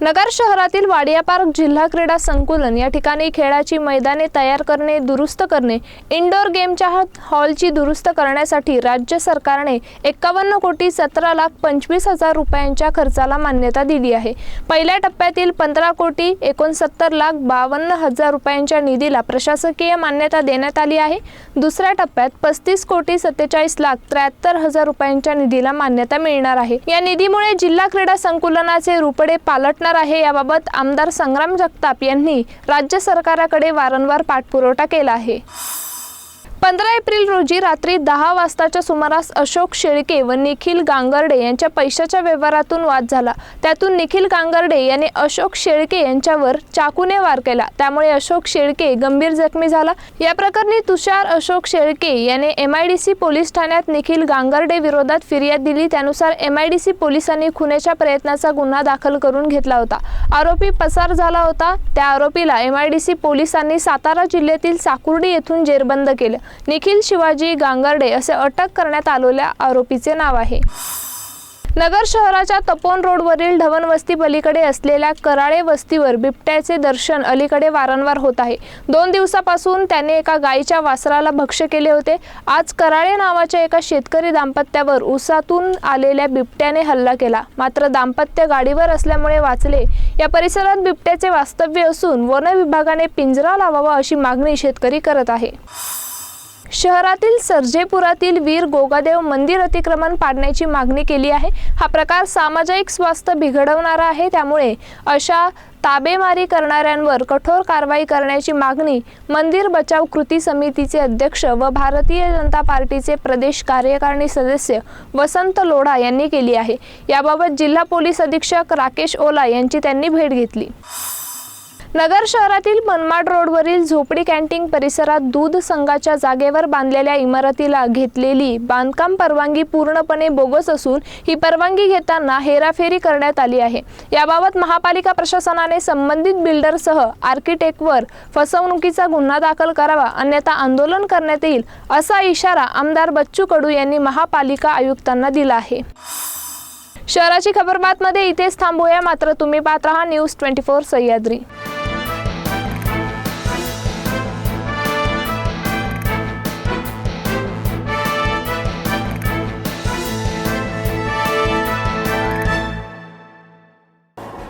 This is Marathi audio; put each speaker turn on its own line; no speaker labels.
नगर शहरातील वाडिया पार्क जिल्हा क्रीडा संकुलन या ठिकाणी खेळाची मैदाने तयार करणे दुरुस्त करणे इंडोर गेमच्या हॉलची दुरुस्त करण्यासाठी राज्य सरकारने एकावन्न कोटी सतरा लाख पंचवीस हजार रुपयांच्या खर्चाला मान्यता दिली आहे. पहिल्या टप्प्यातील पंधरा कोटी एकोणसत्तर लाख बावन्न हजार रुपयांच्या निधीला प्रशासकीय मान्यता देण्यात आली आहे. दुसऱ्या टप्प्यात पस्तीस कोटी सत्तेचाळीस लाख त्र्याहत्तर हजार रुपयांच्या निधीला मान्यता मिळणार आहे. या निधीमुळे जिल्हा क्रीडा संकुलनाचे रुपडे वाटणार आहे याबाबत आमदार संग्राम जगताप यांनी राज्य सरकाराकडे वारंवार पाठपुरवठा केला आहे. पंधरा एप्रिल रोजी रात्री दहा वाजताच्या सुमारास अशोक शेळके व निखिल गांगर्डे यांच्या पैशाच्या व्यवहारातून वाद झाला. त्यातून निखिल गांगर्डे याने अशोक शेळके यांच्यावर चाकूने वार केला. त्यामुळे अशोक शेळके गंभीर जखमी झाला. या प्रकरणी तुषार अशोक शेळके याने सी पोलीस ठाण्यात निखिल गांगर्डे विरोधात फिर्याद दिली. त्यानुसार एम आय डी सी पोलिसांनी खुनेच्या प्रयत्नाचा गुन्हा दाखल करून घेतला होता. आरोपी पसार झाला होता. त्या आरोपीला एम आय डी सी पोलिसांनी सातारा जिल्ह्यातील साकुर्डी येथून जेरबंद केलं. निखिल शिवाजी गांगर्डे असे अटक करण्यात आलेल्या आरोपीचे नाव आहे. नगर शहराच्या तपोन रोडवरील ढवण वस्ती पलीकडे असलेल्या कराळे वस्तीवर बिबट्याचे दर्शन अलीकडे वारंवार होत आहे. दोन दिवसापासून त्याने एका गायीच्या वासराला भक्ष्य केले होते. आज कराळे नावाच्या एका शेतकरी दाम्पत्यावर उसातून आलेल्या बिबट्याने हल्ला केला. मात्र दाम्पत्य गाडीवर असल्यामुळे वाचले या परिसरात बिबट्याचे वास्तव्य असून वन विभागाने पिंजरा लावावा अशी मागणी शेतकरी करत आहे. शहरातील सर्जेपुरातील वीर गोगादेव मंदिर अतिक्रमण पाडण्याची मागणी केली आहे. हा प्रकार सामाजिक स्वास्थ्य बिघडवणारा आहे. त्यामुळे अशा ताबेमारी करणाऱ्यांवर कठोर कारवाई करण्याची मागणी मंदिर बचाव कृती समितीचे अध्यक्ष व भारतीय जनता पार्टीचे प्रदेश कार्यकारिणी सदस्य वसंत लोढा यांनी केली आहे. याबाबत जिल्हा पोलीस अधीक्षक राकेश ओला यांची त्यांनी भेट घेतली. नगर शहरातील मनमाड रोडवरील झोपडी कॅन्टीन परिसरात दूध संघाच्या जागेवर बांधलेल्या इमारतीला घेतलेली बांधकाम परवानगी पूर्णपणे बोगस असून ही परवानगी घेताना हेराफेरी करण्यात आली आहे. याबाबत महापालिका प्रशासनाने संबंधित बिल्डरसह आर्किटेक्टवर फसवणुकीचा गुन्हा दाखल करावा अन्यथा आंदोलन करण्यात येईल असा इशारा आमदार बच्चू कडू यांनी महापालिका आयुक्तांना दिला आहे. शहराची खबरबातमध्ये इथेच थांबूया. मात्र तुम्ही पाहत राहा न्यूज ट्वेंटी फोर सह्याद्री.